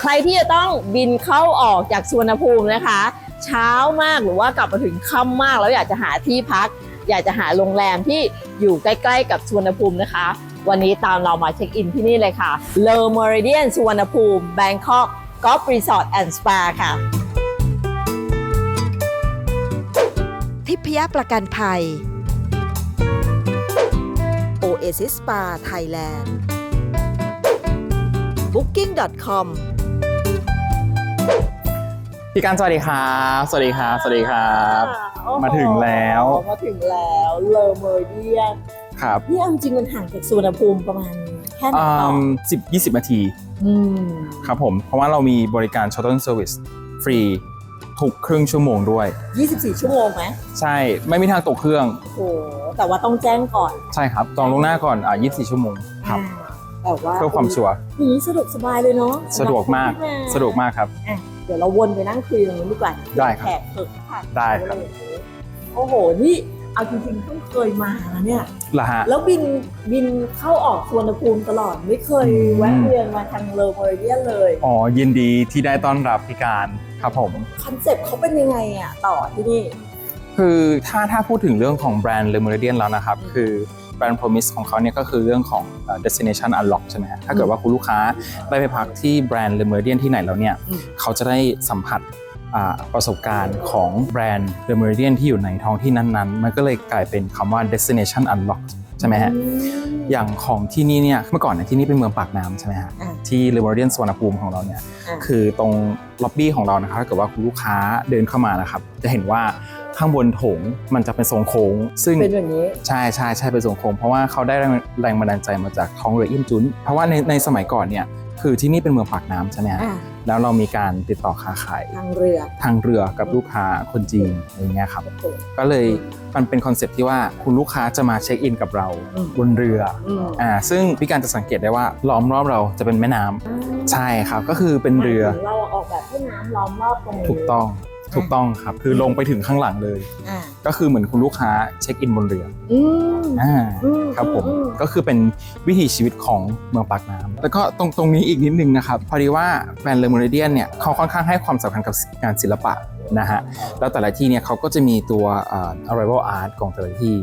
ใครที่จะต้องบินเข้าออกจากสุวรรณภูมินะคะ เช้ามากหรือว่ากลับมาถึงค่ำมากแล้วอยากจะหาที่พัก อยากจะหาโรงแรมที่อยู่ใกล้ๆกับสุวรรณภูมินะคะ วันนี้ตามเรามาเช็คอินที่นี่เลยค่ะ Le Meridian สุวรรณภูมิ Bangkok Golf Resort and Spa ค่ะ ทิพยประกันภัย Oasis Spa Thailand Booking.com พี่การสวัสดีครับสวัสดีครับสวัสดีครับ โอ้โหมาถึงแล้ว มาถึงแล้ว Le Meridian ครับนี่เอาจริงๆมันห่างจากสุวรรณภูมิประมาณแค่ไหนต่อสิบยี่สิบนาทีอืมครับผมเพราะว่าเรามีบริการ shuttle service ฟรีทุกครึ่งชั่วโมงด้วย 24 ชั่วโมงไหมใช่ไม่มีทางตกเครื่องโอ้โหแต่ว่าต้องแจ้งก่อนใช่ครับจองล่วงหน้าก่อนอ่า24 ชั่วโมงครับอ่าแต่ว่าเพื่อความชัวร์อย่างนี้สะดวกสบายเลยเนาะสะดวกมากสำหรับคนที่สะดวกมากครับ อะ เดี๋ยวเราวนไปนั่งคุยตรงนี้ดีกว่าได้ครับ แขกเถิดค่ะได้ครับ โอ้โห นี่เอาจริงๆเพิ่งเคยมานะเนี่ย เหรอฮะ แล้วบินบินเข้าออกสวนภูมิตลอดไม่เคยอืม แวะเวียนมาทางเลอเมอริเดียนเลย อ๋อยินดีที่ได้ต้อนรับพี่การครับผม คอนเซ็ปต์เขาเป็นยังไงอะต่อที่นี่ คือถ้าถ้าพูดถึงเรื่องของแบรนด์ Le Meridian แล้วนะครับคือ แบรนด์ Promise ของเขาเนี่ยก็คือเรื่องของเอ่อ destination unlock ใช่ไหมฮะถ้าเกิดว่าคุณลูกค้าได้ไปพักที่แบรนด์ Le Meridian ที่ไหนแล้วเนี่ยอืมเขาจะได้สัมผัสอ่าประสบการณ์ของแบรนด์ Le Meridian ที่อยู่ในท้องที่นั้นๆ มันก็เลยกลายเป็นคำว่า destination unlock ใช่ไหมฮะอืมอย่างของที่นี่เนี่ย เมื่อก่อนเนี่ยที่นี่เป็นเมืองปากน้ำใช่ไหมฮะอะที่ Le Meridian สวนภูมิของเราเนี่ยอะคือตรงล็อบบี้ของเรานะครับถ้าเกิดว่าคุณลูกค้าเดินเข้ามานะครับ จะเห็นว่า ข้างบนโถงมันจะเป็นทรงโค้ง ซึ่งเป็นแบบนี้ใช่ใช่ใช่เป็นทรงโค้งเพราะว่าเขาได้แรงแรงบันดาลใจมาจากท้องเรืออิมจุนเพราะว่าในในสมัยก่อนเนี่ยคือที่นี่เป็นเมืองปากน้ำใช่ไหมฮะอะแล้วเรามีการติดต่อค้าขายทางเรือทางเรือกับลูกค้าคนจีนอย่างเงี้ยครับ โอ้โห ก็เลยมันเป็นคอนเซ็ปต์ที่ว่าคุณลูกค้าจะมาเช็คอินกับเราอืม บนเรืออืมอ่าซึ่งพี่การจะสังเกตได้ว่าล้อมรอบเราจะเป็นแม่น้ำใช่ครับก็คือเป็นเรือหมายถึงเราออกแบบให้น้ำล้อมรอบตรงนี้ถูกต้อง ถูกต้องครับ คือลงไปถึงข้างหลังเลย อะก็คือเหมือนคุณลูกค้าเช็คอินบนเรืออืม อ่าอืมครับผมอืม ก็คือเป็นวิถีชีวิตของเมืองปากน้ำแล้วก็ตรงตรงนี้อีกนิดนึงนะครับพอดีว่าแบรนด์เลอ m ม r รเดียนเนี่ยเขาค่อนข้างให้ความสำคัญกับงานศิลปะนะฮะแล้วแต่ละที่เนี่ยเขาก็จะมีตัวเอ่อ arrival art ของแต่ละที่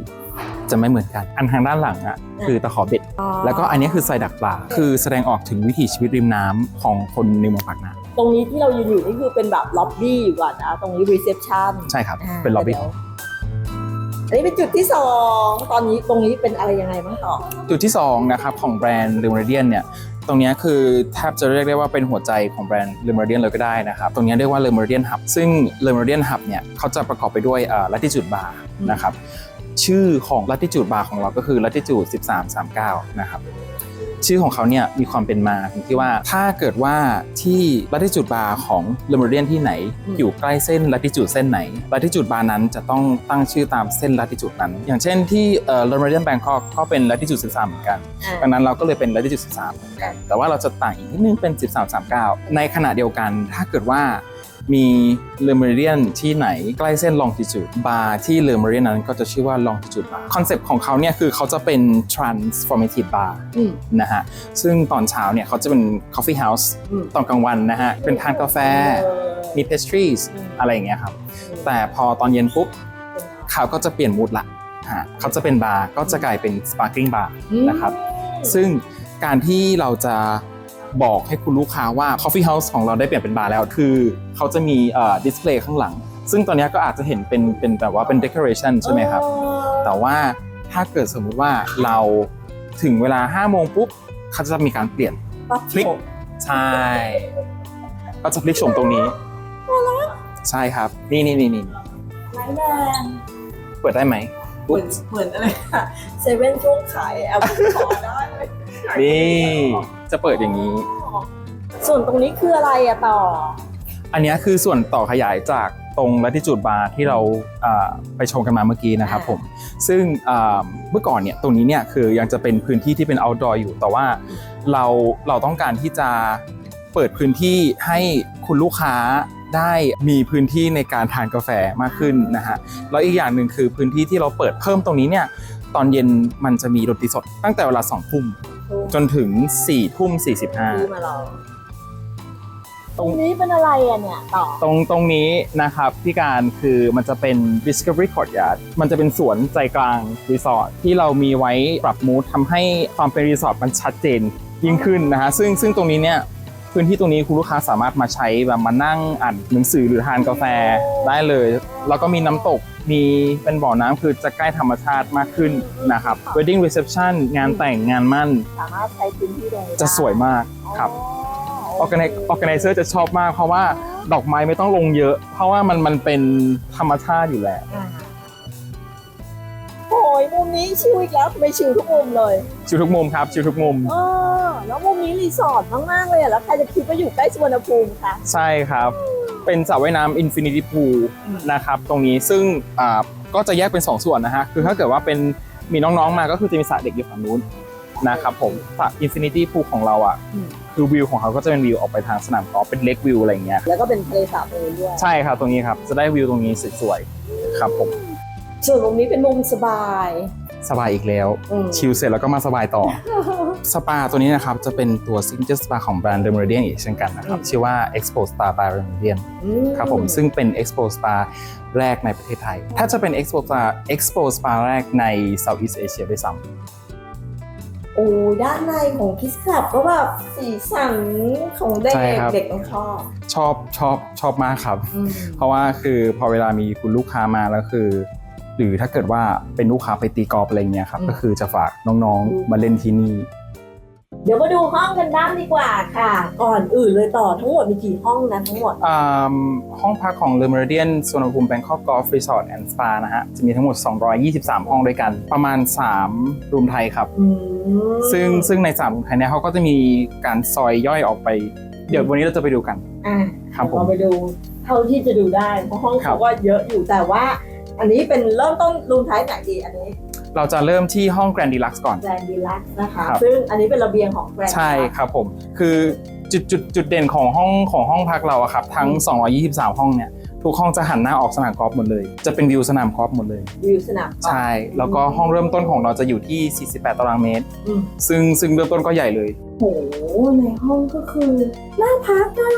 จะไม่เหมือนกัน อันทางด้านหลังอะคือตะขอเบ็ด แล้วก็อันนี้คือไซดักปลา คือแสดงออกถึงวิถีชีวิตริมน้ำของคนในเมืองปากน้ตรงนี้ที่เรายืนอยู่นี่คือเป็นแบบล็อบบี้อยู่ก่อนนะ ตรงนี้รีเซพชันำใช่ครับ เป็นล็อบบี้อันนี้เป็นจุดที่สองตอนนี้ตรงนี้เป็นอะไรยังไงบ้างต่อ จุดที่ 2 นะครับ ของแบรนด์ l e m e r i d i a n เนี่ยตรงเนี้ยคือแทบจะเรียกได้ว่าเป็นหัวใจของแบรนด์ l e m e r i d i a n เลยก็ได้นะครับ ตรงเนี้ยเรียกว่า l e m e r i d i a n Hub ซึ่ง l e m e r i d i a n Hub เนี่ยเขาจะประกอบไปด้วยเอ่อ latitude bar อืมนะครับ ชื่อของ latitude bar ของเราก็คือ latitude 1339 นะครับชื่อของเขาเนี่ยมีความเป็นมาถึงที่ว่าถ้าเกิดว่าที่ latitude bar ของ l e m e r i d i a n ที่ไหน อยู่ใกล้เส้น latitude เส้นไหน latitude bar นั้นจะต้องตั้งชื่อตามเส้น latitude นั้น อย่างเช่นที่เอ่อ l e m e r i d i a n Bangkok ก็เป็น latitude 13 เหมือนกันอะดังนั้นเราก็เลยเป็น latitude 13 เหมือนกัน แต่ว่าเราจะต่างอีกนิดนึงเป็น 1339 ในขณะเดียวกันถ้าเกิดว่า มีเลอ m ม r เ d ียนที่ไหนใกล้เส้น longitude bar ที่เลอ m ม r เ d ียนนั้นก็จะชื่อว่า longitude bar คอนเซปต์ของเขาเนี่ยคือเขาจะเป็น transformative bar อืมนะฮะซึ่งตอนเช้าเนี่ยเขาจะเป็น coffee house อืมตอนกลางวันนะฮะเป็นทานกาแฟเออมี pastries อืมอะไรอย่างเงี้ยครับแต่พอตอนเย็นปุ๊บเขาก็จะเปลี่ยนมูดละฮะเขาจะเป็นบาร์ก็จะกลายเป็น sparkling bar นะครับซึ่งการที่เราจะ บอกให้คุณลูกค้าว่า Coffee House ของเราได้เปลี่ยนเป็นบาร์แล้ว คือเขาจะมีดิสเพลย์ข้างหลัง ซึ่งตอนนี้ก็อาจจะเห็นเป็นเป็นแบบว่าเป็น decoration ใช่ไหมครับเออแต่ว่าถ้าเกิดสมมุติว่าเราถึงเวลา5โมงปุ๊บเขาจะมีการเปลี่ยนปั๊บพลิกใช่ก็จะพลิกโฉมตรงนี้ใช่ครับ นี่นี่นี่นี่ไร้แรงเปิดได้ไหม เหมือนเหมือนอะไรอะเซเว่นช่วงขายแอลกอฮอล์ได้ไหมนี่จะเปิดอย่างนี้ ส่วนตรงนี้คืออะไรอะต่อ อันเนี้ยคือส่วนต่อขยายจากตรง latitude bar ที่เราอ่าไปชมกันมาเมื่อกี้นะครับอ่าผม ซึ่งอ่าเมื่อก่อนเนี่ยตรงนี้เนี่ยคือยังจะเป็นพื้นที่ที่เป็น outdoor อยู่ แต่ว่าเราเราต้องการที่จะเปิดพื้นที่ให้คุณลูกค้า ได้มีพื้นที่ในการทานกาแฟมากขึ้นนะฮะแล้วอีกอย่างหนึ่งคือพื้นที่ที่เราเปิดเพิ่มตรงนี้เนี่ยตอนเย็นมันจะมีดนตรีสดตั้งแต่เวลา2ทุ่มจนถึง4ทุ่ม45ที่มาลองตรงนี้เป็นอะไรอะเนี่ยต่อตรงตรงนี้นะครับพี่การคือมันจะเป็น Discovery Courtyard มันจะเป็นสวนใจกลางรีสอร์ทที่เรามีไว้ปรับมูดทำให้ความเป็นรีสอร์ทมันชัดเจนยิ่งขึ้นนะฮะซึ่งซึ่งตรงนี้เนี่ย พื้นที่ตรงนี้คุณลูกค้าสามารถมาใช้แบบมานั่งอ่านหนังสือหรือทานกาแฟได้เลย แล้วก็มีน้ำตกมีเป็นบ่อน้ำคือจะใกล้ธรรมชาติมากขึ้นนะครับ Wedding Reception งานแต่งงานมั่น สามารถใช้พื้นที่ตรงนี้จะสวยมากครับอ๋ออ g a n i z e r จะชอบมากเพราะว่าดอกไม้ไม่ต้องลงเยอะ เพราะว่ามันมันเป็นธรรมชาติอยู่แล้วอ่าโอ้ยมุม นี้ชิลอีกแล้วไม่ชิลทุกมุมเลยชิวทุกมุมครับชิวทุกมุมเออแล้วมุมนี้รีสอร์ทมากๆเลยอะแล้วใครจะคิดว่าอยู่ใกล้สุวรรณภูมิคะใช่ครับ เป็นสระว่ายน้ำ Infinity Pool อืมนะครับ ตรงนี้ซึ่งอ่าก็จะแยกเป็น 2 ส่วนนะฮะ คือถ้าเกิดว่าเป็นมีน้องๆมาก็คือจะมีสระเด็กอยู่ฝั่งนู้นนะครับผมสระ Infinity Pool ของเราอะคือวิวของเขาก็จะเป็นวิวออกไปทางสนามกอล์ฟเป็นเล็กวิวอะไรอย่างเงี้ยแล้วก็เป็นทะเลสาบเองด้วยใช่ครับตรงนี้ครับจะได้วิวตรงนี้สวยๆครับผมส่วนมุมนี้เป็นมุมสบาย สบายอีกแล้วอืมชิลเสร็จแล้วก็มาสบายต่อ สปาตัวนี้นะครับ จะเป็นตัวซิงเกิลสปาของแบรนด์ The Meridian อีกเช่นกันนะครับอืมชื่อว่า Expo Spa by The Meridian อืครับผมซึ่งเป็น Expo Spa แรกในประเทศไทย ถ้าจะเป็น Expo Spa Expo Spa แรกใน Southeast Asia ด้วยซ้โอ้ยด้านในของคิสคลับก็แบบสีสันของเด็กเด็กต้องชอบำชอบชอบชอบมากครับอืมเพราะว่าคือพอเวลามีคุณลูกค้ามาแล้วคือ หรือถ้าเกิดว่าเป็นลูกค้าไปตีกอล์ฟอะไรเงี้ยครับ ก็คือจะฝากน้องๆมาเล่นที่นี่ เดี๋ยวมาดูห้องกันบ้างดีกว่าค่ะ ก่อนอื่นเลยต่อทั้งหมดมีกี่ห้องนะทั้งหมด อ่าห้องพักของ Le Meridian สวนภูมิ Bangkok Golf Resort and Spa นะฮะ จะมีทั้งหมด 223 ห้องด้วยกัน ประมาณ 3 รูมไทยครับอืมซึ่งซึ่งใน 3 รูมไทยเนี่ยเขาก็จะมีการซอยย่อยออกไป เดี๋ยววันนี้เราจะไปดูกัน อะครับผมเราไปดูเท่าที่จะดูได้เพราะห้องครัเขาบก็เยอะอยู่แต่ว่า อันนี้เป็นเริ่มต้นรูมไทป์ไหนดีอันนี้เราจะเริ่มที่ห้อง Grand Deluxe ก่อน แกรนดีลักซ์นะคะ ครับ ซึ่งอันนี้เป็นระเบียงของแกรนใช่ครับผม คือจุดจุดจุดเด่นของห้องของห้องพักเราอะครับ ทั้ง 223 ห้องเนี่ย ทุกห้องจะหันหน้าออกสนามกอล์ฟหมดเลย จะเป็นวิวสนามกอล์ฟหมดเลย วิวสนามใช่ แล้วก็ห้องเริ่มต้นของเราจะอยู่ที่ 48 ตารางเมตร อืมซึ่งซึ่งเริ่มต้นก็ใหญ่เลย โหในห้องก็คือน่าพักอะ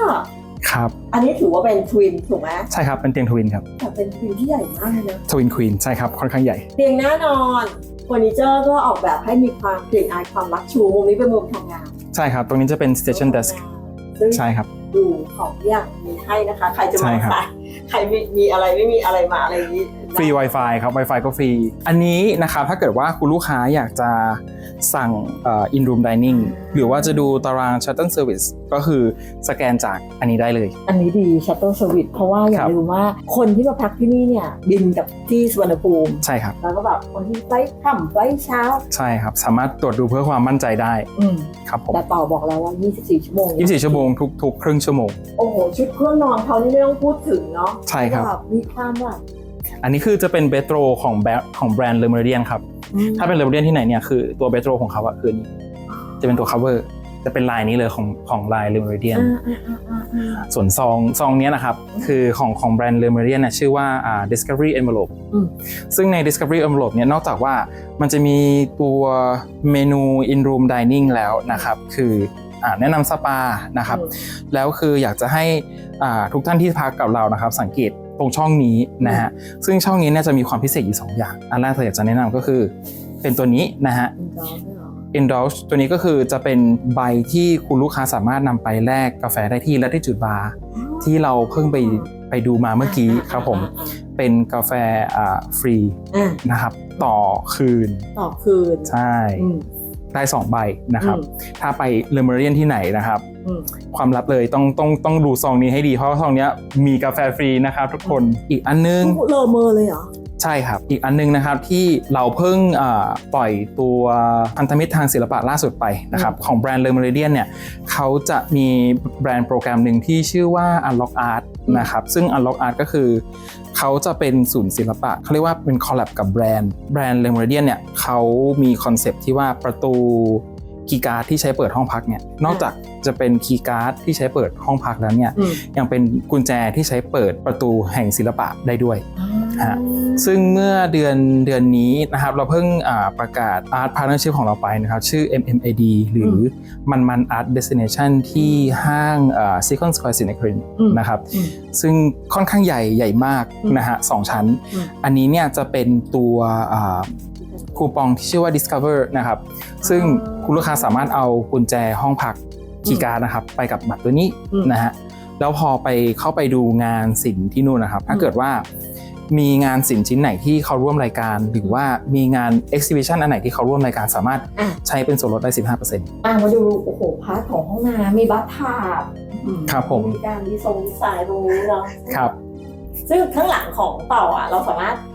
ครับ อันนี้ถือว่าเป็นทวินถูกไหมใช่ครับเป็นเตียงทวินครับแต่เป็นทวินที่ใหญ่มากเลยนะทวินควีนใช่ครับค่อนข้างใหญ่ เตียงแน่นอนเฟอร์นิเจอร์ก็ออกแบบให้มีความกลิ่นอายความรักชูมุมนี้เป็นมุมทำงานใช่ครับ ตรงนี้จะเป็น station desk ซึ่งใช่ครับ ดูของทุกอย่างมีให้นะคะ ใครจะใช่มาครับขายใครมีมีอะไรไม่มีอะไรมาอะไรอย่างนี้ ฟรี Wi-Fi ครับ Wi-Fi ก็ฟรี อันนี้นะครับถ้าเกิดว่าคุณลูกค้าอยากจะสั่งเอ่อ in room dining หรือว่าจะดูตาราง shuttle service ก็คือสแกนจากอันนี้ได้เลย อันนี้ดีชัตเตอร์สวิตเพราะว่าอย่าครับลืมว่าคนที่มาพักที่นี่เนี่ยบินกับที่สุวรรณภูมิ ใช่ครับ แล้วก็แบบคนที่ไฟล์ค่ำไฟล์เช้า ใช่ครับ สามารถตรวจดูเพื่อความมั่นใจได้อืมครับผมแต่ต่อบอกแล้วว่า 24 ชั่วโมง 24 ชั่วโมงทุกทุกครึ่งชั่วโมง โอ้โหชุดเครื่องนอนเขานี่ไม่ต้องพูดถึงเนาะใช่ครับแบบมีความแบบ อันนี้คือจะเป็นเบโตรของแบรนด์ของแบรนด์เลเมเรียนครับ ถ้าเป็นเลเมเรียนที่ไหนเนี่ยคือตัวเบโตรของเขาอะคืออนนี้จะเป็นตัว cover จะเป็นลายนี้เลยของของลายเลเมเรียนอ่าอ่าอ่าอ่าอ่าส่วนซองซองเนี้ยนะครับ คือของของแบรนด์เลเมเรียนน่ะชื่อว่าอ่า Discovery Envelope อืมซึ่งใน Discovery Envelope เนี่ยนอกจากว่ามันจะมีตัวเมนู in room dining แล้วนะครับ คืออ่าแนะนำสปานะครับ แล้วคืออยากจะให้อ่าทุกท่านที่พักกับเรานะครับ สังเกต ตรงช่องนี้นะฮะซึ่งช่องนี้เนี่ยจะมีความพิเศษอยู่2อย่าง อันแรกที่อยากจะแนะนำก็คือ เป็นตัวนี้นะฮะอินดอร์ด้วยเหรอ Indulge ตัวนี้ก็คือจะเป็นใบที่คุณลูกค้าสามารถนำไปแลกกาแฟได้ที่และที่จุดบาร์ที่เราเพิ่งไปไปดูมาเมื่อกี้ครับผม เป็นกาแฟอ่าฟรีอ่านะครับ ต่อคืน ต่อคืน ใช่อืมได้2ใบนะครับอืมถ้าไปเลเมเรียนที่ไหนนะครับอืม ความลับเลยต้องต้องต้องดูซองนี้ให้ดีเพราะว่าซองเนี้ยมีกาแฟฟรีนะครับทุกคนอีกอันนึงเลอเมอร์เลยเหรอใช่ครับ อีกอันนึงนะครับที่เราเพิ่งอ่าปล่อยตัวพันธมิตรทางศิลปะล่าสุดไปนะครับของแบรนด์เลอ m ม r i เดียนเนี่ยเขาจะมีแบรนด์โปรแกรมหนึ่งที่ชื่อว่า Unlock Art อืมนะครับซึ่ง Unlock Art ก็คือเขาจะเป็นศูนย์ศิลปะเขาเรียกว่าเป็นคอลแลบกับแบรนด์แบรนด์เลอ m ม r i เดียนเนี่ยเขามีคอนเซปต์ที่ว่าประตู คีย์การ์ดที่ใช้เปิดห้องพักเนี่ยนอกจากจะเป็นคีย์การ์ดที่ใช้เปิดห้องพักแล้วเนี่ยอืม ยังเป็นกุญแจที่ใช้เปิดประตูแห่งศิลปะได้ด้วยอ่าฮะ ซึ่งเมื่อเดือนเดือนนี้นะครับเราเพิ่งอ่าประกาศ Art Partnership ของเราไปนะครับ ชื่อ MMAD หรืออมันมัน Art Destination ที่ห้างอ่า Second Square Cinecrin อืม นะครับอืมซึ่งค่อนข้างใหญ่ใหญ่มากอืมนะฮะสองชั้น อืม อันนี้เนี่ยจะเป็นตัวอ่า คูปองที่ชื่อว่า Discover นะครับ ซึ่งคุณลูกค้าสามารถเอากุญแจห้องพักคีย์การ์ดนะครับ ไปกับบัตรตัวนี้อืมนะฮะแล้วพอไปเข้าไปดูงานศิลป์ที่นู่นนะครับ ถ้าเกิดว่ามีงานศิลป์ชิ้นไหนที่เขาร่วมรายการ หรือว่ามีงาน exhibition อันไหนที่เขาร่วมรายการสามารถอะใช้เป็นส่วนลดได้ 15%อะมาดู โอ้โห พาร์ทของห้องน้ำมีบัตทาบอืครับผมมีการดีทรงดีไซน์ตรงนี้เนาะครับ ซึ่งข้างหลังของเต่าอะ เราสามารถเอ่อ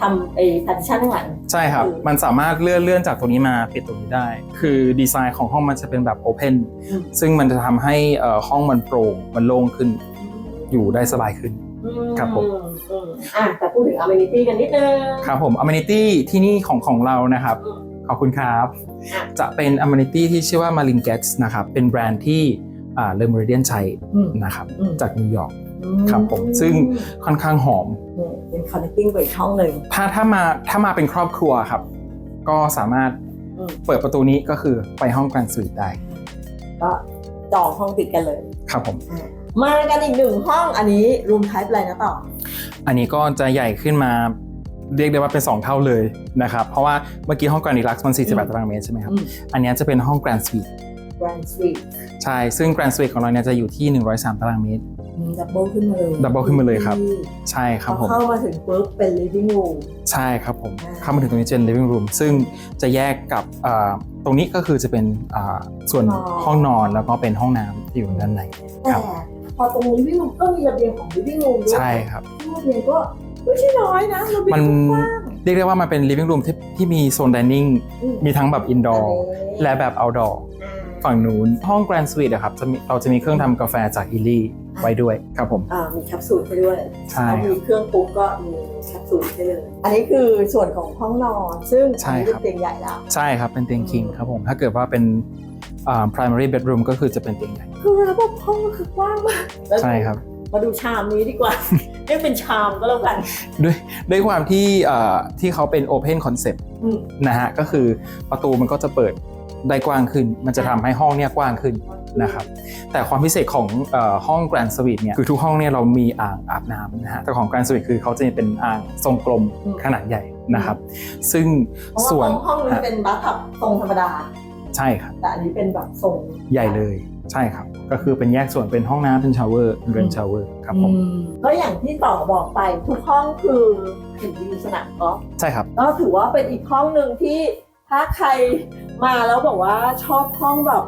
ทำไอ้พาร์ติชันข้างหลัง ใช่ครับคือมันสามารถเลื่อนเลื่อนจากตรงนี้มาปิดตรงนี้ได้ คือดีไซน์ของห้องมันจะเป็นแบบ Open อืม ซึ่งมันจะทำให้เอ่อห้องมันโปร่งมันโล่งขึ้น อยู่ได้สบายขึ้นอืครับผม อืมอะแต่พูดถึง amenity กันนิดนึงครับผม Amenity ที่นี่ของของเรานะครับ อืม ขอบคุณครับอะ จะเป็น Amenity ที่ชื่อว่า Marlin Gets นะครับ เป็นแบรนด์ที่เลมอริเดียนใช้อืม นะครับ อืม จากนิวยอร์กอืครับผมซึ่ง ค่อนข้างหอม อืมเป็น connecting ไปอีกช่องหนึ่ง ถ้าถ้ามาถ้ามาเป็นครอบครัวครับ ก็สามารถอืม เปิดประตูนี้ก็คือไปห้องแกรนด์สวีทได้ก็จองห้องติดกันเลย ครับผมอะมากันอีกหนึ่งห้องอันนี้ room type อะไรนะต่อ อันนี้ก็จะใหญ่ขึ้นมาเรียกได้ว่าเป็น 2 เท่าเลยนะครับ เพราะว่าเมื่อกี้ห้องแกรนด์ดีลักซ์มันอืม48ตารางเมตรใช่ไหมครับ อืม อันนี้จะเป็นห้องแกรนด์สวีท grand suite ใช่ ซึ่งแกรนด์สวีทของเราเนี่ยจะอยู่ที่ 103 ตารางเมตร ดับเบิลขึ้นมาเลย Double ขึ้นมาเลยครับ ใช่ครับพผอมเข้ามาถึงปุ๊บเป็น living room ใช่ครับผมอ่าเข้ามาถึงตรงนี้จะเป็น living room ซึ่งจะแยกกับอ่าตรงนี้ก็คือจะเป็นอ่าส่วนห้องนอนแล้วก็เป็นห้องน้ำที่อยู่ด้านในแต่ครับพอตรง living room ก็มีระเบียงของ living room ด้วยใช่ครับซึ่งระเบียงก็ไม่ใช่น้อยนะระเบียงมันกว้างเรียกได้ว่ามันเป็น living room ที่ที่มีโซน dining อืมมีทั้งแบบ indoor อันนี้และแบบ outdoor อ่าฝั่งนู้นห้อง Grand Suite อะครับจะมีเราจะมีเครื่องทำกาแฟจากอิลี่ ไว้ด้วยครับผมอ่ามีแคปซูลให้ด้วยใช่พอมีเครื่องปุ๊บก็มีแคปซูลให้เลย อันนี้คือส่วนของห้องนอน ซึ่งใช่อันนี้ครับเป็นเตียงใหญ่แล้ว ใช่ครับเป็นเตียง king ครับผม ถ้าเกิดว่าเป็นอ่า primary bedroom ก็คือจะเป็นเตียงใหญ่ คือระบบห้องก็คือกว้างมากแล้วใช่ครับ มาดูชามนี้ดีกว่าเรียกเป็นชามก็แล้วกัน ด้วยด้วยความที่เอ่อที่เขาเป็น open concept อืมนะฮะ ก็คือประตูมันก็จะเปิดได้กว้างขึ้น มันจะทำให้ห้องเนี่ยกว้างขึ้น นะครับแต่ความพิเศษของเอ่อห้อง Grand Suite เนี่ยคือทุกห้องเนี่ยเรามีอ่างอาบน้ำนะฮะแต่ของ Grand Suite คือเขาจะเป็นอ่างทรงกลมอืมขนาดใหญ่นะครับ ซึ่งเพราะว่าส่วนห้องนึงฮะเป็นบัตทับทรงธรรมดาใช่ครับแต่อันนี้เป็นแบบทรงใหญ่เลยใช่ครับ ก็คือเป็นแยกส่วนเป็นห้องน้ำเป็นชาวเวอร์เป็นเรนชาวเวอร์ครับผมอืก็อย่างที่ต่อบอกไปทุกห้องคือเห็นวิวสนามกอล์ฟใช่ครับ ก็ถือว่าเป็นอีกห้องหนึ่งที่ถ้าใครมาแล้วบอกว่าชอบห้องแบบ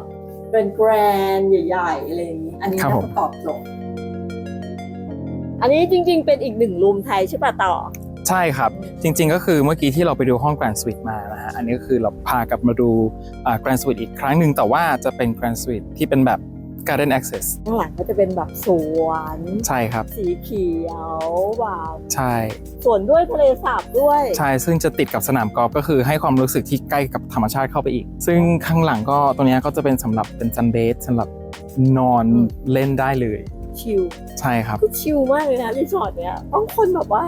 เป็นแกรนด์ใหญ่ๆอะไรอย่างนี้ อันนี้ครับน่าผมจะตอบโจทย์อันนี้จริง ๆ เป็นอีกหนึ่งรูมไทยใช่ป่ะต่อ ใช่ครับ จริงๆก็คือเมื่อกี้ที่เราไปดูห้อง Grand Suite มานะฮะอันนี้ก็คือเราพากลับมาดูอ่า Grand Suite อีกครั้งหนึ่งแต่ว่าจะเป็น Grand Suite ที่เป็นแบบ Garden Access ข้างหลังก็จะเป็นแบบสวนใช่ครับ สีเขียวแบบใช่สวนด้วยทะเลสาบด้วยใช่ซึ่งจะติดกับสนามกอล์ฟก็คือให้ความรู้สึกที่ใกล้กับธรรมชาติเข้าไปอีก ซึ่งข้างหลังก็ตรงเนี้ยก็จะเป็นสำหรับเป็นซันเบสสำหรับนอนเล่นได้เลย ชิลใช่ครับ คือชิลมากเลยนะรีสอร์ทเนี้ยต้องคนแบบว่า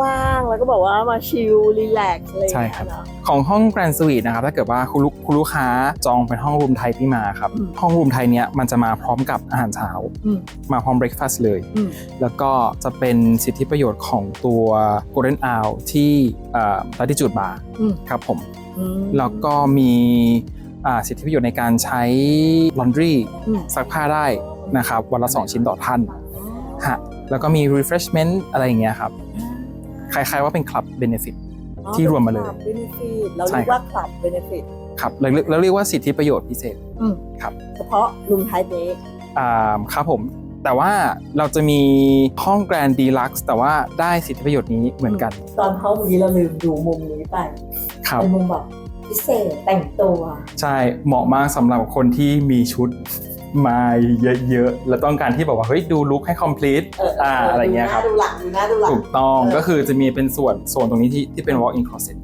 ว่างๆแล้วก็แบบว่ามาชิลรีแลกซ์อะไรอย่างใช่เงี้ครับยเนอะของห้อง Grand Suite นะครับถ้าเกิดว่าคุณลูกคุณลูกค้าจองเป็นห้องรูมไทยที่มาครับอืมห้องรูมไทยเนี้ยมันจะมาพร้อมกับอาหารเช้าอืมมาพร้อมเบรคฟาสต์เลยอืมแล้วก็จะเป็นสิทธิประโยชน์ของตัว Golden Hour ที่ลัติจูดบาร์อืมครับผมอืมแล้วก็มีอ่าสิทธิประโยชน์ในการใช้ laundry อืมซักผ้าได้ นะครับวันละ 2 ชิ้นต่อท่านฮะแล้วก็มี refreshment อะไรอย่างเงี้ยครับคล้ายๆว่าเป็น club benefit ที่รวมมาเลยเบนฟิตเราใช่เรียกครับว่าคลับเบนฟิตครับแล้วแล้วเรียกว่าสิทธิประโยชน์พิเศษเฉพาะรูมไทยเดย์อ่าครับผม แต่ว่าเราจะมีห้อง Grand Deluxe แต่ว่าได้สิทธิประโยชน์นี้เหมือนกัน ตอนเข้าเมื่อกี้เราลืมดูมุมนี้ไปครับเป็นมุมแบบพิเศษแต่งตัว ใช่เหมาะมากสำหรับคนที่มีชุด มาเยอะๆ แล้วต้องการที่แบบว่าเฮ้ยดูลุคให้ complete เอออ่าอะไรเงี้ยครับดูหน้าดูหลังดูหน้าดูหลังถูกต้องเออก็คือจะมีเป็นส่วนโซนตรงนี้ที่ที่เป็น walk in closet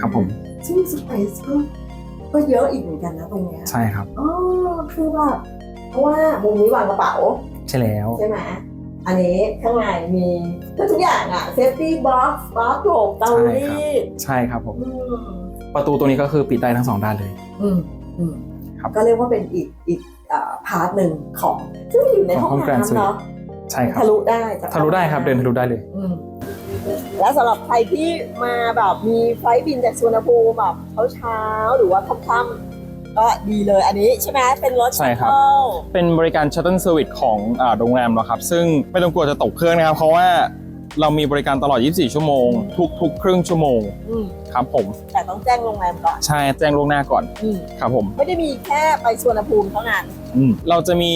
ครับผมซึ่งสเปซก็ก็เยอะอีกเหมือนกันนะตรงเนี้ยใช่ครับอ๋อคือแบบเพราะว่ามุมนี้วางกระเป๋า ใช่แล้วใช่ไหมอันนี้ข้างในมีทุกอย่างอะเซฟตี้บ็อกซ์บาร์โกบเตารีดใช่ครับผมอืมประตูตรงนี้ก็คือปิดได้ทั้งสองด้านเลย อืมอืมครับก็เรียกว่าเป็นอีกอีกอ่า พาร์ทหนึ่งของซึ่งอยู่ในห้องของห้อง Grand น้ำ Suite เนาะใช่ครับทะลุได้จากทะลุได้ครับเดินทะลุได้เลยอืมแล้วสำหรับใครที่มาแบบมีไฟล์บินจากสุวรรณภูมิแบบเช้าๆหรือว่าค่ำๆก็ดีเลยอันนี้ใช่ไหมเป็นรถใช่ครับ shuttle เป็นบริการ shuttle service ของอ่าโรงแรมเราครับ ซึ่งไม่ต้องกลัวจะตกเครื่องนะครับเพราะว่า เรามีบริการตลอด 24 ชั่วโมง ทุกๆ ครึ่งชั่วโมงอืมครับผม แต่ต้องแจ้งโรงแรมก่อนใช่แจ้งล่วงหน้าก่อนอืมครับผม ไม่ได้มีแค่ไปสุวรรณภูมิเท่านั้น เราจะมี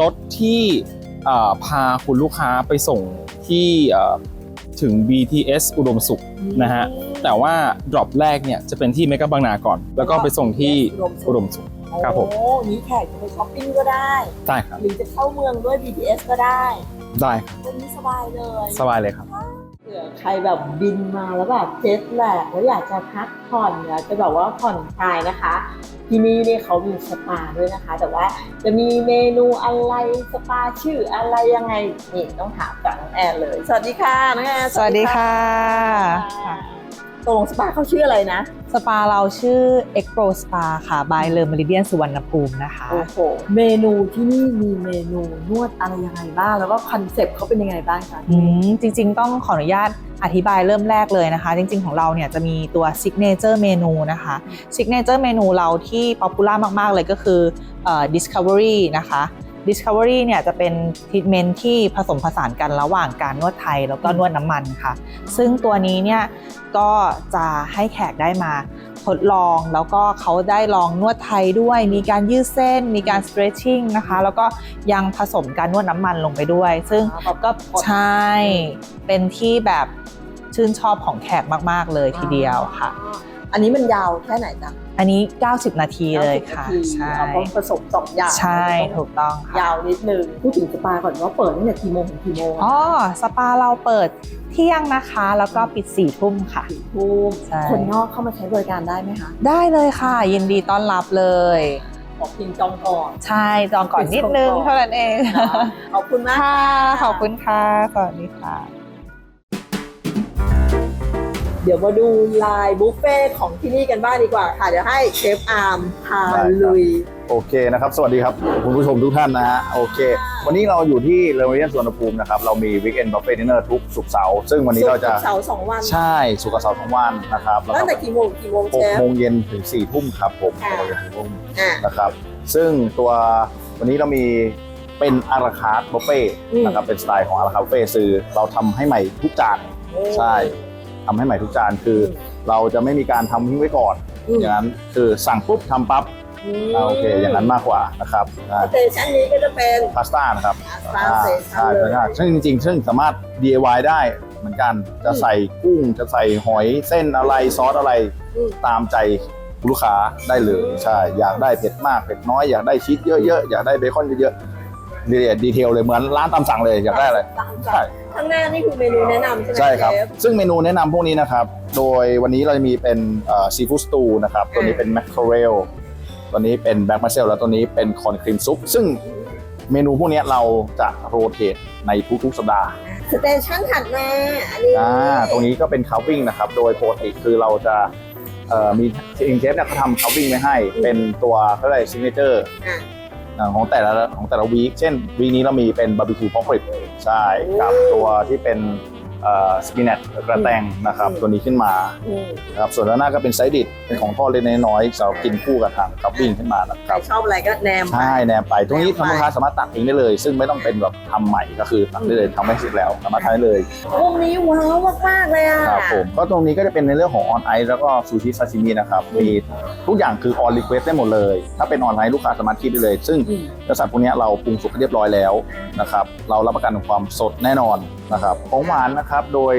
รถที่อ่าพาคุณลูกค้าไปส่งที่อ่าถึง BTS อุดมสุข นะฮะ แต่ว่า drop แรกเนี่ยจะเป็นที่เมกะบางนาก่อน แล้วก็ไปส่งที่อุดมสุข ครับผม โอ้นี้แขกจะไปช้อปปิ้งก็ได้ได้ครับ หรือจะเข้าเมืองด้วย BTS ก็ได้ ได้ครับวันนี้สบายเลยสบายเลยครับ เผื่อใครแบบบินมาแล้วแบบเจ็ตแลกแล้วอยากจะพักผ่อนอยากจะแบบว่าผ่อนคลายนะคะ ที่นี่เนี่ยเขามีสปาด้วยนะคะ แต่ว่าจะมีเมนูอะไรสปาชื่ออะไรยังไงนี่ต้องถามจากน้องแอนเลย สวัสดีค่ะน้องแอนสวัสดีค่ะค่ะ ตกลงสปาเขาชื่ออะไรนะ สปาเราชื่อ e x p r o Spa ค่ะบายเลอ m ม r i เดียนสุวรรณภูมินะคะ โอ้โห เมนูที่นี่มีเมนูนวดอะไรยังไงบ้าง แล้วก็คอนเซปต์เขาเป็นยังไงบ้างคะอืมจริง ๆ ต้องขออนุญาตอธิบายเริ่มแรกเลยนะคะ จริง ๆ ของเราเนี่ยจะมีตัว Signature เมนูนะคะ Signature เมนูเราที่ป๊อปปูล่ามาก ๆ เลยก็คือเอ่อ Discovery นะคะ Discovery เนี่ยจะเป็นทรีทเมนต์ที่ผสมผสานกันระหว่างการนวดไทยแล้วก็นวดน้ำมันค่ะ ซึ่งตัวนี้เนี่ยก็จะให้แขกได้มาทดลองแล้วก็เขาได้ลองนวดไทยด้วย มีการยืดเส้น มีการ stretching นะคะ แล้วก็ยังผสมการนวดน้ำมันลงไปด้วย ซึ่งก็ใช่ เป็นที่แบบชื่นชอบของแขกมาก ๆ เลยทีเดียวค่ะ อันนี้มันยาวแค่ไหนจ๊ะ อันนี้ 90 นาทีเลยค่ะ90นาทีใช่เอาเพราะผสมสองอย่างใช่ถูกต้องค่ะยาวนิดนึงพูดถึงสปาก่อนว่าเปิดตั้งแต่กี่โมงถึงกี่โมงอ๋อสปาเราเปิดเที่ยงนะคะ แล้วก็ปิด4ี่ทุ่มค่ะสี่ทุ่มใช่คนนอกเข้ามาใช้บริการได้ไหมคะได้เลยค่ะ ยินดีต้อนรับเลยขอเพียงจองก่อน ใช่ จองก่อนนิดนึงเท่านั้นเองนะขอบคุณมากค่ะขอบคุณค่ะสวัสดีค่ะเดี๋ยวมาดูลายบุฟเฟ่ของที่นี่กันบ้างดีกว่าค่ะ เดี๋ยวให้เชฟอาร์มพาได้ครับ ลุย โอเคนะครับ สวัสดีครับ คุณผู้ชมทุกท่านนะฮะ โอเค วันนี้เราอยู่ที่เรเวเรียนสวนภูมินะครับ เรามีวิกเอน d บัฟเฟ่ดินเนอร์ทุกสุกร์เสาร์ซึ่งวันนี้เราจะ ศุกร์เสาร์สองวันใช่สุกร์กับเสาร์ทั้งวันนะครับแล้วตั้ก็งแต่กี่โมงถึงกี่โมงหเชกฟ โมงเย็นถึง4ี่ทุ่มครับผมค่ะ หกโมงเย็นถึงทุ่มอะ นะครับ ซึ่งตัววันนี้เรามีเป็นอาราคาร์บุฟเฟ่อืม นะครับ เป็นสไตล์ของอาราคาร์บุฟเฟ่คือเราทำให้ใหม่ทุกจานใช่ ทำให้ใหม่ทุกจานคืออเราจะไม่มีการทำทิ้งไว้ก่อนอืมอย่างนั้นคือสั่งปุ๊บทำปั๊บมอ่าโอเค อย่างนั้นมากกว่านะครับอ่าสเตชันนี้ก็จะเป็นพาสต้านะครับพาสต้าอ่าสเตชันใช่เลยใช่ซึ่งจริงๆซึ่งสามารถ DIY ได้เหมือนกันจะใส่กุ้งจะใส่หอยเส้นอะไรซอสอะไรอืมตามใจลูกค้าได้เลยใช่อยากได้เผ็ดมากเผ็ดน้อยอยากได้ชีสเยอะๆอยากได้เบคอนเยอะๆ ดีดีเทลเลยเหมือนร้านตามสั่งเลยอยากได้อะไรใช่ข้างหน้านี่คือเมนูแนะนำใช่ไหมใช่ครับ เชฟ ซึ่งเมนูแนะนำพวกนี้นะครับ โดยวันนี้เราจะมีเป็นซีฟู้ดสตูนะครับ ตัวนี้เป็นแมคเคเรลตัวนี้เป็นแบ็กมาเซลแล้วตัวนี้เป็นคอนครีมซุป ซึ่งเมนูพวกนี้เราจะโรเตทในทุกๆสัปดาห์ สเตชันถัดมาอันนี้อ่าตรงนี้ก็เป็นคาววิ่งนะครับ โดยปกติคือเราจะเอ่อมีอิงเชฟเนี่ยเขาทำคาววิ่งไว้ให้ เป็นตัวเขาเรียกซิกเนเจอร์ อะ ของแต่ละของแต่ละวีคเช่นวีคนี้เรามีเป็นบาร์บีคิวพอกริบใช่กับโอ้ตัวที่เป็น สปินัทกระแตงนะครับอืมตัวนี้ขึ้นมาอืมนะครับส่วนด้านหน้าก็เป็นไซดิชเป็นของทอดเล็กๆน้อยๆสำหรับกินคู่กับทางคาววิ่งขึ้นมานะคใครรับชอบอะไรก็แนมไป ใช่แนมไปตรงนี้แนมไปทางลูกค้าสามารถตักเองได้เลย ซึ่งไม่ต้องเป็นแบบทำใหม่ก็คือตักได้เลยทำให้เสร็จแล้วสามารถทำได้เลย มุมนี้ว้าวมาก ๆ เลยอะ ครับผมก็ตรงนี้ก็จะเป็นในเรื่องของออนไอซ์แล้วก็ซูชิซาชิมินะครับ มีทุกอย่างคือออนรีเควสได้หมดเลย ถ้าเป็นออนไลน์ลูกค้าสามารถคิดได้เลย ซึ่งอืม เนื้อสัตว์พวกนี้เราปรุงสุกให้เรียบร้อยแล้วนะครับ เรารับประกันความสดแน่นอนนะครับ ของหวานนะครับครับ โดย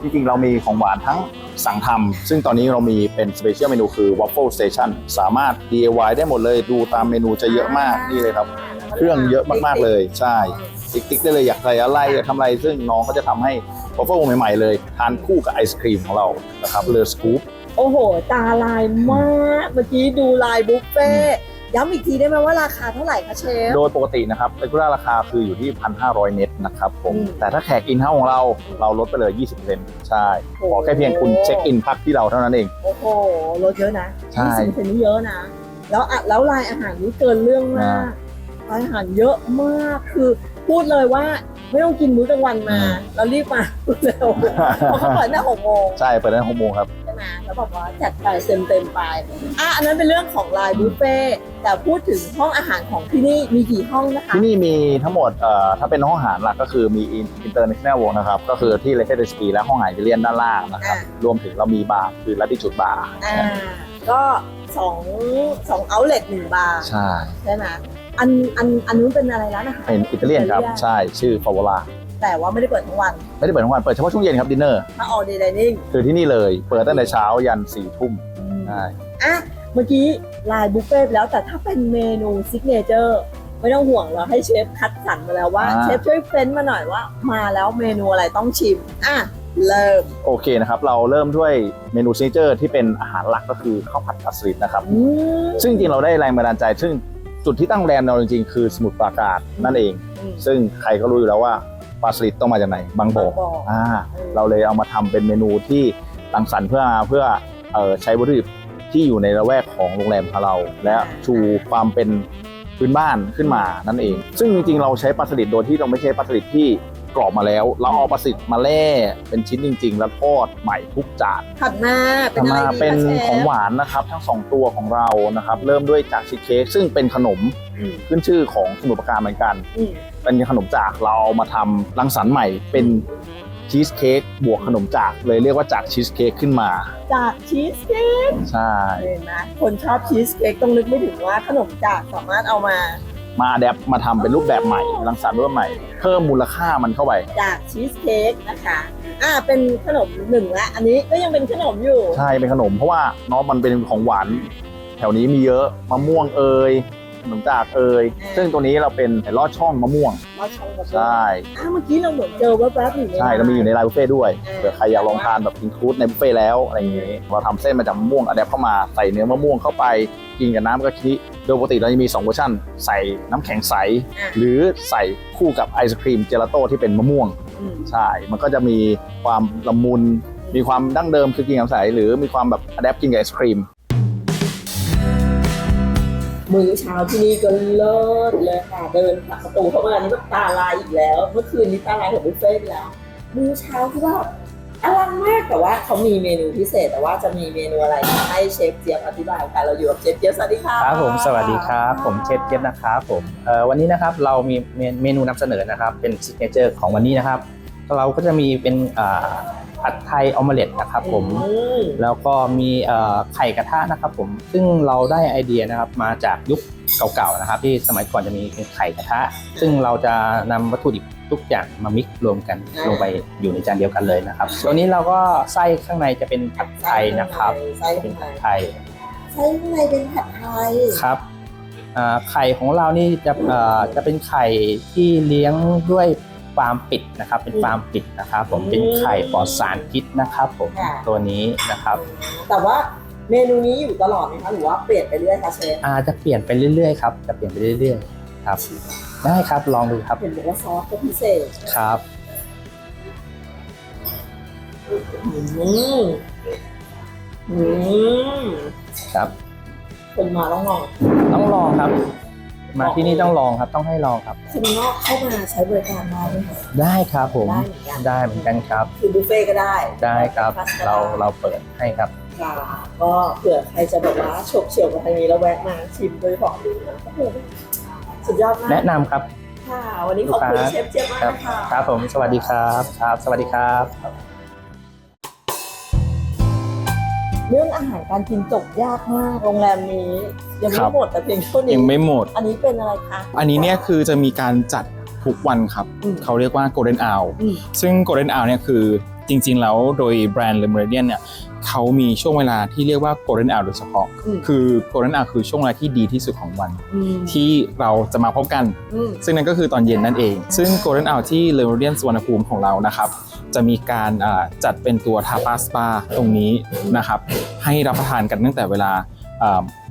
จริงๆ เรามีของหวานทั้งสั่งทำซึ่งตอนนี้เรามีเป็นสเปเชียลเมนูคือ Waffle Station สามารถ DIY ได้หมดเลยดูตามเมนูจะเยอะมากนี่เลยครับ เครื่องเยอะมากๆเลย ใช่ ติ๊กๆได้เลยอยากใส่อะไรอยากทำอะไร ซึ่งน้องก็จะทำให้วอฟเฟิลใหม่ๆเลย ทานคู่กับไอศครีมของเรานะครับเลอสกู๊ปโอ้โห ตาลายมาก เมื่อกี้ดูลายบุฟเฟ่ ย้ำอีกทีได้ไหมว่าราคาเท่าไหร่คะเชฟ โดยปกตินะครับเรกูล่าราคาคืออยู่ที่ 1,500 เน็ตนะครับผมอืม แต่ถ้าแขกอินเฮ้าของเราเราลดไปเลย 20%ใช่โอ้ขอแค่เพียงคุณเช็คอินพักที่เราเท่านั้นเอง โอ้โหลดเยอะนะใช่ ยี่สิบเปอร์เซ็นต์นี่เยอะนะ แล้วอะแล้วรายอาหารนี่เกินเรื่องมากรายอาหารเยอะมาก คือพูดเลยว่าไม่ต้องกินมื้อกลางวันมา เรารีบมาเร็วเพราะเขาเปิดตั้งหกโมงใช่เปิดตั้งแต่หกโมงครับ ใช่ไหมแล้วบอกว่าจัดไปเต็มเต็มๆไปอะอันนั้นเป็นเรื่องของลายบุฟเฟ่ต์แต่พูดถึงห้องอาหารของที่นี่มีกี่ห้องนะคะ ที่นี่มีทั้งหมดเอ่อถ้าเป็นห้องอาหารหลักก็คือมีอินเตอร์เนชั่นแนลวงนะครับ ก็คือที่เลเทสปีและห้องอาหารอิตาเลียนด้านล่างนะครับรวมถึงเรามีบาร์คือลัติจูดบาร์อ่าก็สองสองเอาท์เล็ตหนึ่งบาร์ใช่ ใช่ไหมอันอันอันนู้นเป็นอะไรร้านอาหารเป็นอิตาเลียนครับ ใช่ชื่อฟาวลา แต่ว่าไม่ได้เปิดทั้งวัน ไม่ได้เปิดทั้งวัน เปิดเฉพาะช่วงเย็นครับดินเนอร์ถ้า all day dining คือที่นี่เลย เปิดตั้งแต่เช้ายันสี่ทุ่มใช่อะเมื่อกี้ลายบุฟเฟ่ต์ไปแล้วแต่ถ้าเป็นเมนูซิกเนเจอร์ไม่ต้องห่วงเราให้เชฟคัดสรรมาแล้วว่าอ่าเชฟช่วยเฟ้นมาหน่อยว่า มาแล้วเมนูอะไรต้องชิมอะเริ่มโอเคนะครับ เราเริ่มด้วยเมนูซิกเนเจอร์ที่เป็นอาหารหลักก็คือข้าวผัดปลาสลิดนะครับอืมซึ่งจริงๆเราได้แรงบันดาลใจ ซึ่งจุดที่ตั้งแรมเราจริงๆ คือสมุทรปราการนั่นเองอืมซึ่งใครก็รู้อยู่แล้วว่า ปลาสลิดต้องมาจากไหนบางบ่อบางบ่ออ่อ่าอืมเราเลยเอามาทำเป็นเมนูที่รังสรรค์เพื่อเพื่อเอ่อใช้วัตถุดิบที่อยู่ในละแวกของโรงแรมของเรา และชูความเป็นพื้นบ้านขึ้นมานั่นเอง ซึ่งจริงๆเราใช้ปลาสลิดโดยที่เราไม่ใช่ปลาสลิดที่ กรอบมาแล้ว เราเอาปลาสลิดมาแล่เป็นชิ้นจริง ๆ แล้วทอดใหม่ทุกจานถัดมาเป็นต่ออะไรมาดีเป็นคะเชฟ ของหวานนะครับ ทั้งสองตัวของเรานะครับ เริ่มด้วยจากชีสเค้กซึ่งเป็นขนมอืม ขึ้นชื่อของสมุทรปราการเหมือนกัน อืมเป็นขนมจากเราเอามาทำรังสรรค์ใหม่เป็นชีสเค้กบวกขนมจากเลยเรียกว่าจากชีสเค้กขึ้นมาจากชีสเค้กใช่ เห็นไหมคนชอบชีสเค้กต้องนึกไม่ถึงว่าขนมจากสามารถเอามา มาแดปมาทำเป็นรูปแบบใหม่รังสรรค์รูปแบบใหม่ เพิ่มมูลค่ามันเข้าไป จากชีสเค้กนะคะ อ่า เป็นขนมหนึ่งละอันนี้ก็ยังเป็นขนมอยู่ ใช่เป็นขนมเพราะว่าเนาะมันเป็นของหวาน แถวนี้มีเยอะมะม่วงเอ่ยขนมจากเอ่ยอ่า ซึ่งตัวนี้เราเป็นลอดช่องมะม่วงเราชงแบบใช่อ่าเมื่อกี้เราเหมือนเจอแวบๆอยู่ในใช่เรามีอยู่ในไลน์บุฟเฟ่ต์ด้วยอ่าเผื่อใครอยากลองทานแบบอินคลูดในบุฟเฟ่ต์แล้วอะไรอย่างนี้เราทำเส้นมาจากมะม่วงอะแดปเข้ามาใส่เนื้อมะม่วงเข้าไปกินกับน้ำกะทิ โดยปกติเราจะมี2เวอร์ชันใส่น้ำแข็งใสอ่าหรือใส่คู่กับไอศครีมเจลาโต้ที่เป็นมะม่วงอืมใช่ มันก็จะมีความละมุน มีความดั้งเดิมคือกินกับใสหรือมีความแบบอะแดปกินกับไอศครีมมื้อเช้าที่นี่ก็เลิศเลยค่ะเดินผ่านประตูเข้ามานี่ก็ตาลายอีกแล้ว เมื่อคืนนี้ตาลายกับบุฟเฟ่ต์อีกแล้ว มื้อเช้าที่แบบ อลังมากแต่ว่าเขามีเมนูพิเศษแต่ว่าจะมีเมนูอะไรให้เชฟเจี๊ยบอธิบายค่ะเราอยู่กับเชฟเจี๊ยบสวัสดีค่ะครับผมสวัสดีครับผมเชฟเจี๊ยบนะครับผมเอ่อวันนี้นะครับเรามีเมนเมนูนำเสนอนะครับเป็นซิกเนเจอร์ของวันนี้นะครับ เราก็จะมีเป็นอ่าผัดไทยออมเล็ตนะครับผมอืมแล้วก็มีเอ่อไข่กระทะนะครับผมซึ่งเราได้ไอเดียนะครับมาจากยุค เก่าๆนะครับ ที่สมัยก่อนจะมีเป็นไข่กระทะ ซึ่งเราจะนำวัตถุดิบทุกอย่างมามิกซ์รวมกันลงไปอยู่ในจานเดียวกันเลยนะครับ ตัวนี้เราก็ไส้ข้างในจะเป็นผัดไทยนะครับไส้เป็นข้างในผัดไทยไส้ข้างในเป็นผัดไทยครับอ่าไข่ของเรานี่จะเอ่อจะเป็นไข่ที่เลี้ยงด้วยฟาร์มปิดนะครับ เป็นฟาร์มปิดนะครับ ผมเป็นไข่ปลอดสารพิษนะครับ ผมตัวนี้นะครับ แต่ว่า เมนูนี้อยู่ตลอดไหมคะหรือว่าเปลี่ยนไปเรื่อยคะเชฟอาจะเปลี่ยนไปเรื่อยๆครับจะเปลี่ยนไปเรื่อยๆครับ ได้ครับลองดูครับเห็นบอกว่าซอสก็พิเศษครับอืมอืมครับคนมาต้องลองต้องลองครับ มาที่นี่ต้องลองครับต้องให้ลองครับคนนอกเข้ามาใช้บริการได้ไหมคะได้ครับผมได้เหมือนกันได้เหมือนกันครับคือบุฟเฟ่ต์ก็ได้ได้ครับฟสก็ได้เราเราเปิดให้ครับ ค่ะก็เผื่อใครจะแบบว่าฉกเฉี่ยวมาทางนี้แล้วแวะมาชิมโดยของดูนะโอ้โหสุดยอดมากแนะนำครับ ค่ะ วันนี้ขอบคุณเชฟเจี๊ยบมากครับนะคะครับผมสวัสดีครับครับ สวัสดีครับ เรื่องอาหารการกินจบยากมากโรงแรมนี้ยังคไม่รับหมดแต่เพียงเท่านี้ยังไม่หมด อันนี้เป็นอะไรคะ อันนี้เนี่ยคือจะมีการจัดทุกวันครับ อืมเขาเรียกว่า Golden Hour อืมซึ่ง Golden Hour เนี่ยคือจริงๆ แล้วโดยแบรนด์ Le Meridian เนี่ย เขามีช่วงเวลาที่เรียกว่า Golden Hour โดยเฉพาะ อืม คือ Golden Hour คือช่วงเวลาที่ดีที่สุดของวัน อืมที่เราจะมาพบกัน อืม ซึ่งนั่นก็คือตอนเย็นนั่นเอง ซึ่ง Golden Hour ที่ Le Meridian สุวรรณภูมิของเรานะครับ จะมีการอ่าจัดเป็นตัว Tapas Bar ตรงนี้นะครับ ให้รับประทานกันตั้งแต่เวลา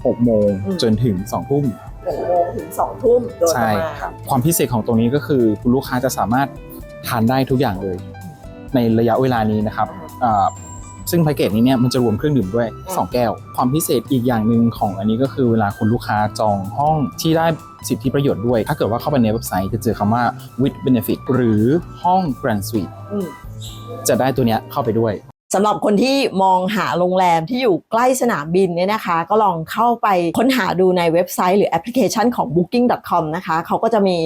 หกโมงอืม จนถึง2ทุ่ม หกโมงถึงสองทุ่มโดยประใช่มาณครับความพิเศษของตรงนี้ก็คือคุณลูกค้าจะสามารถทานได้ทุกอย่างเลย ในระยะเวลานี้นะครับอ่า ซึ่งแพ็กเกจนี้เนี่ยมันจะรวมเครื่องดื่มด้วย 2 แก้ว ความพิเศษอีกอย่างหนึ่งของอันนี้ก็คือเวลาคุณลูกค้าจองห้องที่ได้สิทธิประโยชน์ด้วย ถ้าเกิดว่าเข้าไปในเว็บไซต์จะเจอคำว่า with benefit หรือห้อง grand suite อืมจะได้ตัวเนี้ยเข้าไปด้วย สำหรับคนที่มองหาโรงแรมที่อยู่ใกล้สนามบินเนี่ยนะคะ ก็ลองเข้าไปค้นหาดูในเว็บไซต์หรือแอปพลิเคชันของ booking.com นะคะเขาก็จะมี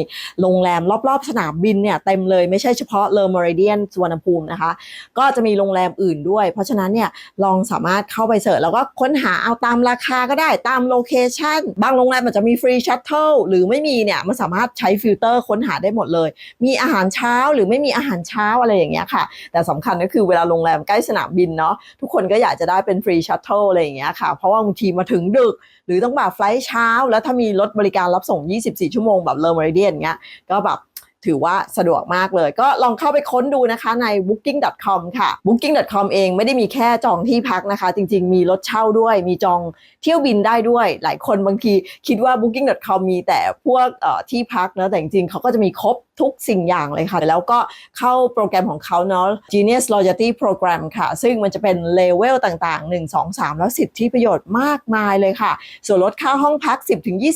โรงแรมรอบๆ สนามบินเนี่ยเต็มเลยไม่ใช่เฉพาะเลอ m ม r i เดียนสุวรรณภูมินะคะ ก็จะมีโรงแรมอื่นด้วย เพราะฉะนั้นเนี่ยลองสามารถเข้าไปเสิร์ชแล้วก็ค้นหาเอาตามราคาก็ได้ตามโลเคชันบางโรงแรมมันจะมีฟรีชัตเทิลหรือไม่มีเนี่ยมันสามารถใช้ฟิลเตอร์ค้นหาได้หมดเลย มีอาหารเช้าหรือไม่มีอาหารเช้าอะไรอย่างเงี้ยค่ะ แต่สำคัญก็คือเวลาโรงแรมใกล้สนามนามบินเนาะทุกคนก็อยากจะได้เป็นฟรีชัตเทิลอะไรอย่างเงี้ยค่ะ เพราะว่าบางทีมาถึงดึก หรือต้องแบบไฟล์เช้า แล้วถ้ามีรถบริการรับส่ง 24 ชั่วโมงแบบเลอ m มอริเดียนเงี้ยก็แบบ ถือว่าสะดวกมากเลย ก็ลองเข้าไปค้นดูนะคะใน booking.com ค่ะ booking.com เองไม่ได้มีแค่จองที่พักนะคะ จริง ๆ มีรถเช่าด้วย มีจองเที่ยวบินได้ด้วย หลายคนบางทีคิดว่า booking.com มีแต่พวกที่พักนะแต่จริงๆเขาก็จะมีครบทุกสิ่งอย่างเลยค่ะ แล้วก็เข้าโปรแกรมของเขาเนาะ Genius Loyalty Program ค่ะ ซึ่งมันจะเป็นเลเวลต่างๆ 1 2 3 แล้วสิทธิประโยชน์มากมายเลยค่ะ ส่วนลดค่าห้องพัก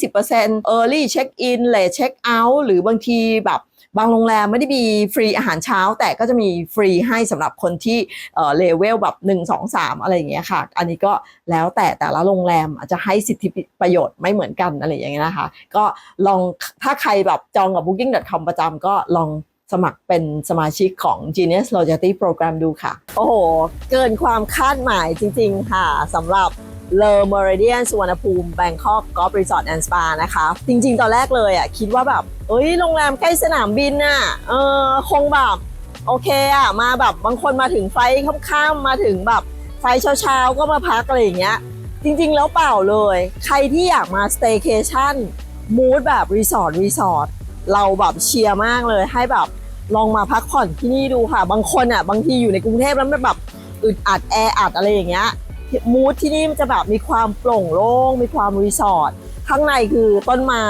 10-20% Early Check In Late Check Out หรือบางทีแบบ บางโรงแรมไม่ได้มีฟรีอาหารเช้า แต่ก็จะมีฟรีให้สำหรับคนที่เอ่อเลเวลแบบ1 2 3 อะไรอย่างเงี้ยค่ะ อันนี้ก็แล้วแต่แต่ละโรงแรมอาจจะให้สิทธิประโยชน์ไม่เหมือนกันอะไรอย่างเงี้ยนะคะ ก็ลองถ้าใครแบบจองกับ booking.com ประจำก็ลองสมัครเป็นสมาชิกของ Genius Loyalty Program ดูค่ะ โอ้โห เกินความคาดหมายจริง ๆ ค่ะสำหรับ เลอ m ม r i เดียนสุวรรณภูมิแบงคอกกอล์ฟรีสอร์ทแอนด์สปานะคะ จริง ๆ ตอนแรกเลยอะคิดว่าแบบเอ้ยโรงแรมใกล้สนามบินน่ะเออคงแบบโอเคอะมาแบบบางคนมาถึงไฟค่ำๆมาถึงแบบไฟเช้าๆ ก็มาพักอะไรอย่างเงี้ย จริง ๆ แล้วเปล่าเลย ใครที่อยากมาสเต y c a t i o n มูดแบบรีสอร์ทรีสอร์ทเราแบบเชียร์มากเลยให้แบบลองมาพักผ่อนที่นี่ดูค่ะ บางคนอะบางทีอยู่ในกรุงเทพแล้วมันแบบอึดอัดแออัดอะไรอย่างเงี้ย มูดที่นี่มันจะแบบมีความโปร่งโล่งมีความรีสอร์ทข้างในคือต้นไม้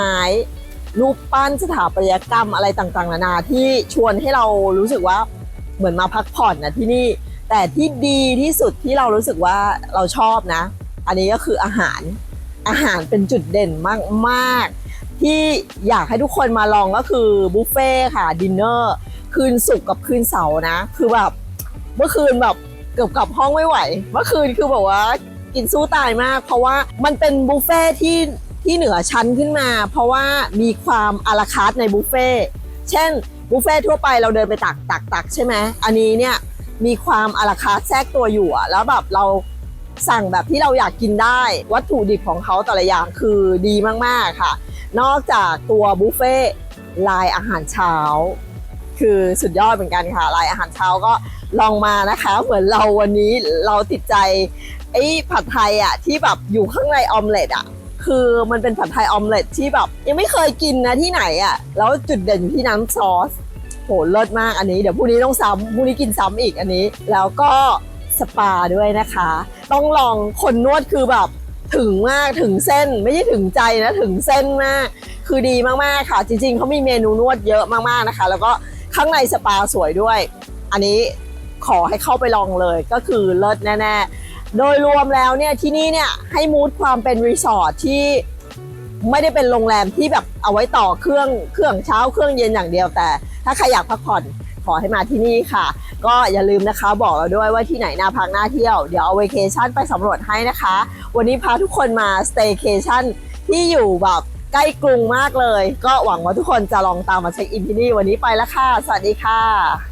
รูปปั้นสถาปัตยกรรมอะไรต่างๆ นานาที่ชวนให้เรารู้สึกว่าเหมือนมาพักผ่อนนะที่นี่ แต่ที่ดีที่สุดที่เรารู้สึกว่าเราชอบนะ อันนี้ก็คืออาหารอาหารเป็นจุดเด่นมากๆ ที่อยากให้ทุกคนมาลองก็คือบุฟเฟ่ค่ะดินเนอร์คืนศุกร์กับคืนเสาร์นะ คือแบบเมื่อคืนแบบ เกือบกลับห้องไม่ไหว เมื่อคืนคือแบบว่ากินสู้ตายมาก เพราะว่ามันเป็นบุฟเฟ่ที่ที่เหนือชั้นขึ้นมา เพราะว่ามีความอาราคาร์ทในบุฟเฟ่เช่นบุฟเฟ่ทั่วไปเราเดินไปตักตักตักใช่ไหมอันนี้เนี่ยมีความอาราคาร์ทแทรกตัวอยู่อะแล้วแบบเราสั่งแบบที่เราอยากกินได้ วัตถุดิบของเขาแต่ละอย่างคือดีมากๆค่ะ นอกจากตัวบุฟเฟ่ต์ลายอาหารเช้า คือสุดยอดเหมือนกันค่ะลายอาหารเช้าก็ลองมานะคะ เหมือนเราวันนี้เราติดใจไอ้ผัดไทยอะที่แบบอยู่ข้างในออมเล็ตอะคือมันเป็นผัดไทยออมเล็ตที่แบบยังไม่เคยกินนะที่ไหนอะแล้วจุดเด่นอยู่ที่น้ำซอสโหเลิศมากอันนี้ เดี๋ยวพรุ่งนี้ต้องซ้ำพรุ่งนี้กินซ้ำอีกอันนี้ แล้วก็สปาด้วยนะคะ ต้องลองคนนวดคือแบบถึงมากถึงเส้นไม่ใช่ถึงใจนะถึงเส้นมาก คือดีมากๆค่ะ จริงๆเขามีเมนูนวดเยอะมากๆนะคะ แล้วก็ ข้างในสปาสวยด้วย อันนี้ขอให้เข้าไปลองเลยก็คือเลิศแน่ๆ โดยรวมแล้วเนี่ยที่นี่เนี่ยให้มูดความเป็นรีสอร์ทที่ไม่ได้เป็นโรงแรมที่แบบเอาไว้ต่อเครื่องเครื่องเช้าเครื่องเย็นอย่างเดียวแต่ ถ้าใครอยากพักผ่อนขอให้มาที่นี่ค่ะ ก็อย่าลืมนะคะบอกเราด้วยว่าที่ไหนน่าพักน่าเที่ยว เดี๋ยวเอาเวเคชั่นไปสำรวจให้นะคะ วันนี้พาทุกคนมาสเต y c a t i o n ที่อยู่แบบ ใกล้กรุงมากเลย ก็หวังว่าทุกคนจะลองตามมาเช็คอินที่นี่วันนี้ไปแล้วค่ะ สวัสดีค่ะ